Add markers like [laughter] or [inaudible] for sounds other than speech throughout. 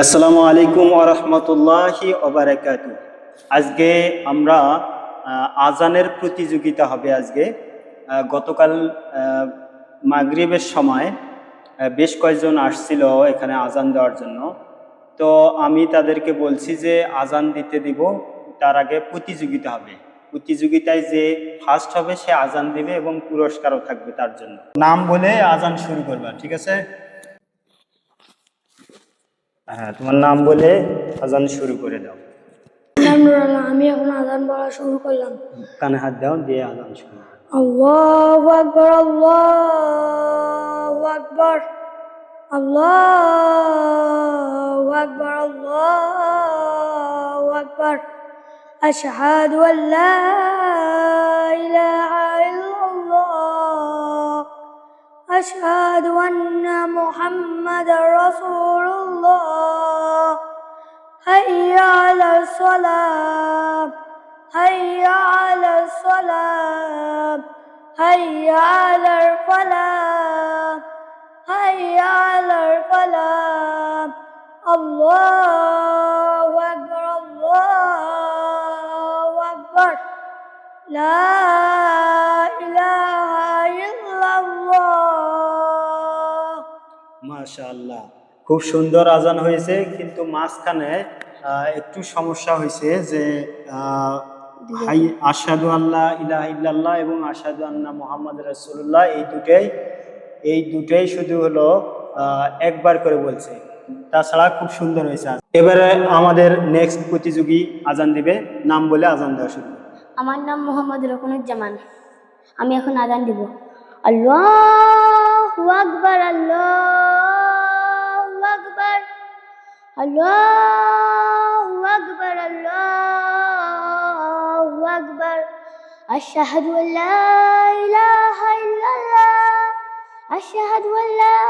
আসসালামু আলাইকুম আজকে আমরা আজানের প্রতিযোগিতা হবে আজকে। গতকাল মাগরিবের সময় বেশ কয়েকজন আসছিল এখানে আজান দেওয়ার জন্য। তো আমি তাদেরকে বলছি যে আজান দিতে দিব, তার আগে প্রতিযোগিতা হবে। প্রতিযোগিতায় যে ফার্স্ট হবে, সে আজান দিবে এবং পুরস্কারও থাকবে তার জন্য। নাম বলে আজান শুরু করবা, ঠিক আছে? হ্যাঁ তোমার নাম বলে আজান শুরু করে দাও। আমি এখন আজান বলা শুরু করলাম। কানে হাত দাও দিয়ে আজান শুরু। আল্লাহু আকবার আল্লাহু আকবার আল্লাহু আকবার আল্লাহু আকবার। আশহাদু আল লা ইলাহা أشهد أن محمد رسول الله. هيا على الصلاة. هيا على الصلاة. هيا على الفلاح. هيا على الفلاح. الله أكبر الله أكبر. لا মাশাআল্লাহ। খুব সুন্দর আজান হয়েছে, কিন্তু মাঝখানে একটু সমস্যা হয়েছে যে হাই, আশহাদু আল্লাহ ইলাহা ইল্লাল্লাহ এবং আশহাদু আন্না মুহাম্মদ রাসূলুল্লাহ, এই দুটাই এই দুটাই শুধু হলো একবার করে বলছে। তাছাড়া খুব সুন্দর হয়েছে এবারে আমাদের নেক্সট প্রতিযোগী আজান দিবে, নাম বলে আজান দেওয়া শুরু আমার নাম মোহাম্মদ রকনুজ্জামান। আমি এখন আজান দিব। আল্লাহ আকবার, আল্লাহু الله أكبر الله أكبر. أشهد أن لا إله إلا الله. أشهد أن لا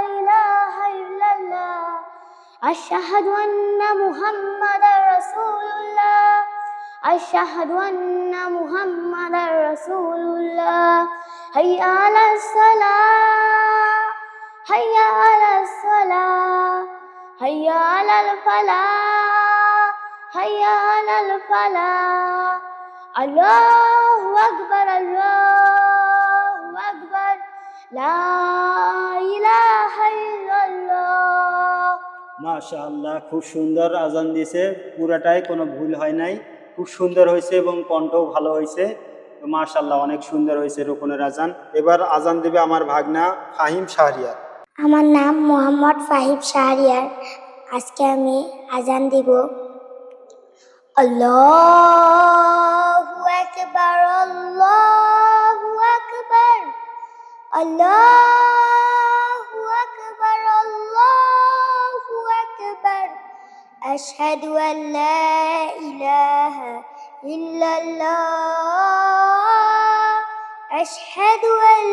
إله إلا الله. أشهد أن محمد رسول الله. أشهد أن محمد رسول الله. هيا على الصلاة. هيا على الصلاة. হাইয়া আলাল ফালা হাইয়া আলাল ফালা আল্লাহু আকবার আল্লাহু আকবার লা ইলাহা ইল্লাল্লাহ মাশাআল্লাহ, খুব সুন্দর আজান দিছে পুরাটাই কোনো ভুল হয় নাই। খুব সুন্দর হয়েছে এবং কণ্ঠও ভালো হয়েছে। মাশাল্লাহ অনেক সুন্দর হয়েছে রোকনের আজান। এবার আজান দেবে আমার ভাগনা ফাহিম শাহরিয়ার। আমার নাম মোহাম্মদ ফাহিব শাহরিয়ার। আজকে আমি আজান দিব। আল্লাহু আকবার আল্লাহু আকবার আল্লাহু আকবার আল্লাহু আকবার। আশহাদু আন লা ইলাহা ইল্লাল্লাহ। আশহাদু আন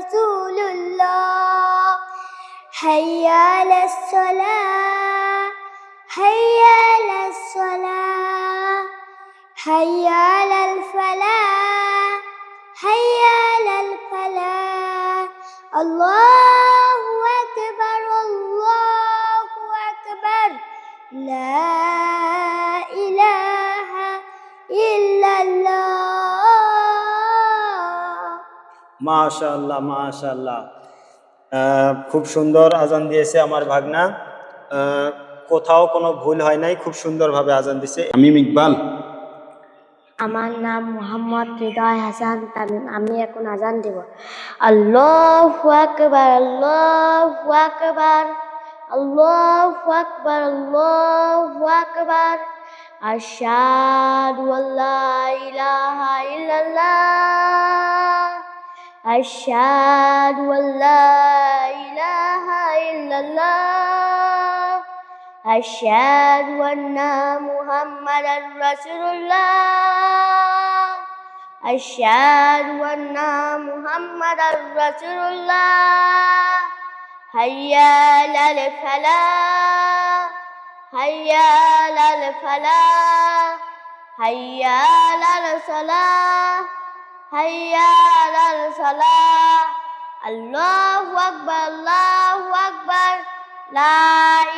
رسول الله. هيا على الصلاة. هيا على الصلاة. هيا على الفلاح. هيا على الفلاح. الله أكبر الله أكبر. لا إله মাশাআল্লাহ আহ, খুব সুন্দর আজান দিয়েছে আমার ভাগনা। কোথাও কোনো ভুল হয় নাই খুব সুন্দরভাবে আজান দিছে। আমি ইকবাল। আমার নাম মোহাম্মদ হৃদয় হাসান তামিম আমি এখন আজান দেব। আল্লাহু আকবার আল্লাহু আকবার আল্লাহু আকবার আল্লাহু আকবার। আশহাদু আল্লা ইলাহা ইল্লাল্লাহ। أشهد أن لا إله إلا الله. أشهد أن محمدا رسول الله. أشهد أن محمدا رسول الله. هيا للفلاح هيا للفلاح هيا للصلاة হাইয়াল আল সালা আল্লাহু আকবার আল্লাহু আকবার। লা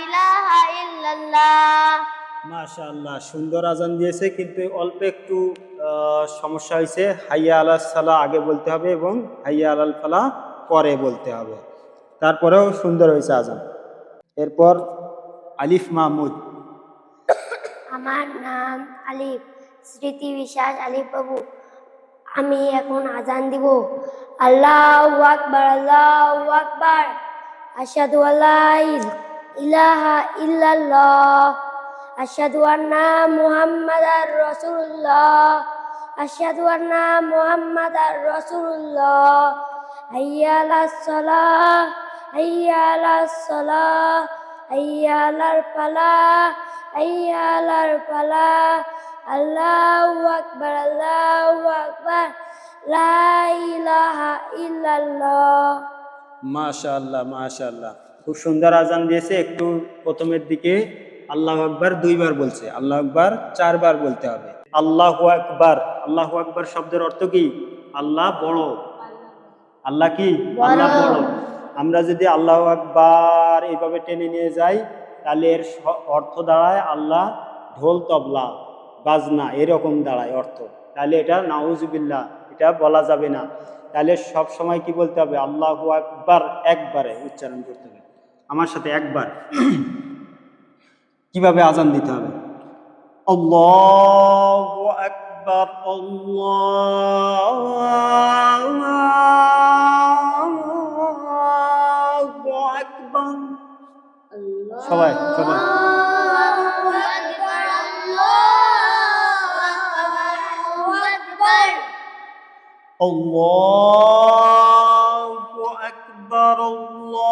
ইলাহা ইল্লাল্লাহ। মাশাআল্লাহ সুন্দর আজান দিয়েছে কিন্তু অল্প একটু সমস্যা হয়েছে। হাইয়া আল সালা আগে বলতে হবে এবং হাইয়া আল ফালা পরে বলতে হবে। তারপরেও সুন্দর হয়েছে আজান। এরপর আলিফ মাহমুদ। আমার নাম আলিফ স্মৃতি বিশ্বাস আলিফ বাবু আমি এখন আজান দিব। আল্লাহ আকবার আল্লাহ আকবার। আশহাদু আল্লা ইল- ইলাহা ইল্লাল্লাহ। আশহাদু আন্না মুহাম্মাদার রাসূলুল্লাহ। আশহাদু আন্না মুহাম্মাদার রাসূলুল্লাহ। হাইয়া আলাস সালাহ হাইয়া আলাস সালাহ হাইয়া আলাল ফালাহ। হাইয়া আল্লাহু আকবার আল্লাহু আকবার লা ইলাহা ইল্লাল্লাহ মাশাআল্লাহ মাশাআল্লাহ। খুব সুন্দর আজান দিয়েছে একটু প্রথমের দিকে আল্লাহ আকবার দুইবার বলছে। আল্লাহ আকবার চারবার বলতে হবে। আল্লাহ আকবার আল্লাহ আকবার শব্দের অর্থ কি? আল্লাহ বড়। আল্লাহ কি? আল্লাহ বড়। আমরা যদি আল্লাহ আকবার এইভাবে টেনে নিয়ে যাই তাহলে এর অর্থ দাঁড়ায় আল্লাহ ঢোল তবলা। বাজনা, এরকম দাঁড়ায় অর্থ। তাহলে এটা নাউজুবিল্লাহ, এটা বলা যাবে না। তাহলে সব সময় কি বলতে হবে? আল্লাহ একবার একবারে উচ্চারণ করতে হবে। আমার সাথে একবার। [clears throat] কীভাবে আজান দিতে হবে? আল্লাহু সবাই সবাই। আল্লাহু আকবার আল্লাহু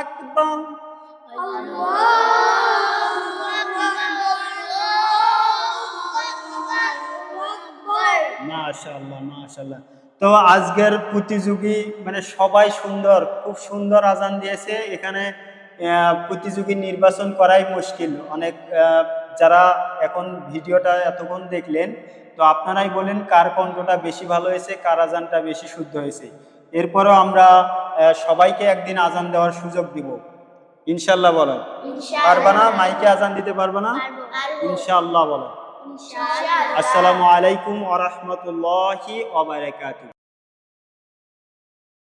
আকবার মাশাআল্লাহ মাশাআল্লাহ। তো আজকের প্রতিযোগী মানে সবাই সুন্দর, খুব সুন্দর আজান দিয়েছে। এখানে প্রতিযোগী নির্বাচন করাই মুশকিল। অনেক যারা এখন ভিডিওটা এতক্ষণ দেখলেন তো আপনারাই বলেন কার কণ্ঠটা বেশি ভালো হয়েছে কার আজানটা বেশি শুদ্ধ হয়েছে। এরপরও আমরা সবাইকে একদিন আজান দেওয়ার সুযোগ দিব। ইনশাল্লাহ বলো পারবা না? মাইকে আজান দিতে পারবে না? ইনশাআল্লাহ বলো আসসালামু আলাইকুম ওয়া রাহমাতুল্লাহি ওয়া বারাকাতুহু।